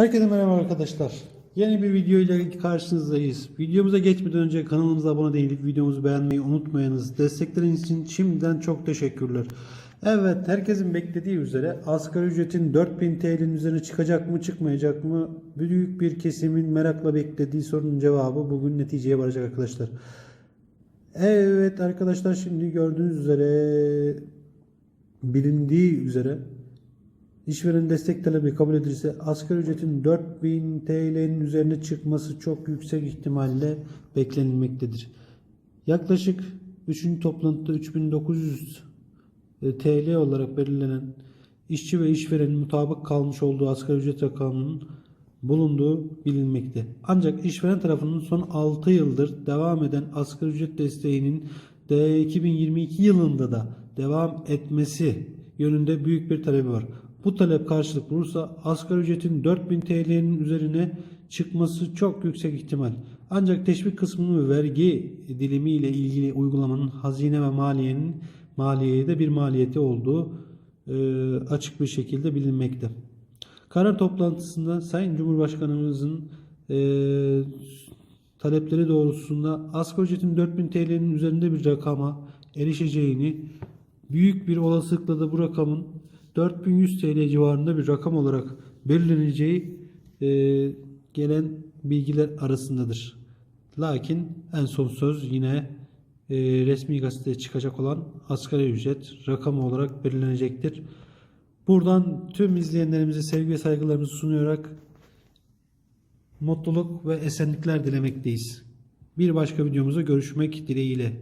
Herkese merhaba arkadaşlar. Yeni bir video ile karşınızdayız. Videomuza geçmeden önce kanalımıza abone değilip videomuzu beğenmeyi unutmayınız. Destekleriniz için şimdiden çok teşekkürler. Evet herkesin beklediği üzere asgari ücretin 4000 TL'nin üzerine çıkacak mı çıkmayacak mı büyük bir kesimin merakla beklediği sorunun cevabı bugün neticeye varacak arkadaşlar. Evet arkadaşlar şimdi gördüğünüz üzere bilindiği üzere İşveren destek talebi kabul edilirse asgari ücretin 4000 TL'nin üzerine çıkması çok yüksek ihtimalle beklenilmektedir. Yaklaşık 3. toplantıda 3900 TL olarak belirlenen işçi ve işverenin mutabık kalmış olduğu asgari ücret rakamının bulunduğu bilinmekte. Ancak işveren tarafının son 6 yıldır devam eden asgari ücret desteğinin de 2022 yılında da devam etmesi yönünde büyük bir talebi var. Bu talep karşılık bulursa asgari ücretin 4000 TL'nin üzerine çıkması çok yüksek ihtimal. Ancak teşvik kısmının ve vergi dilimi ile ilgili uygulamanın hazine ve maliyenin maliyeye de bir maliyeti olduğu e, açık bir şekilde bilinmekte. Karar toplantısında Sayın Cumhurbaşkanımızın e, talepleri doğrultusunda asgari ücretin 4000 TL'nin üzerinde bir rakama erişeceğini büyük bir olasılıkla da bu rakamın 4100 TL civarında bir rakam olarak belirleneceği e, gelen bilgiler arasındadır. Lakin en son söz yine e, resmi gazeteye çıkacak olan asgari ücret rakamı olarak belirlenecektir. Buradan tüm izleyenlerimize sevgi ve saygılarımızı sunayarak mutluluk ve esenlikler dilemekteyiz. Bir başka videomuzda görüşmek dileğiyle.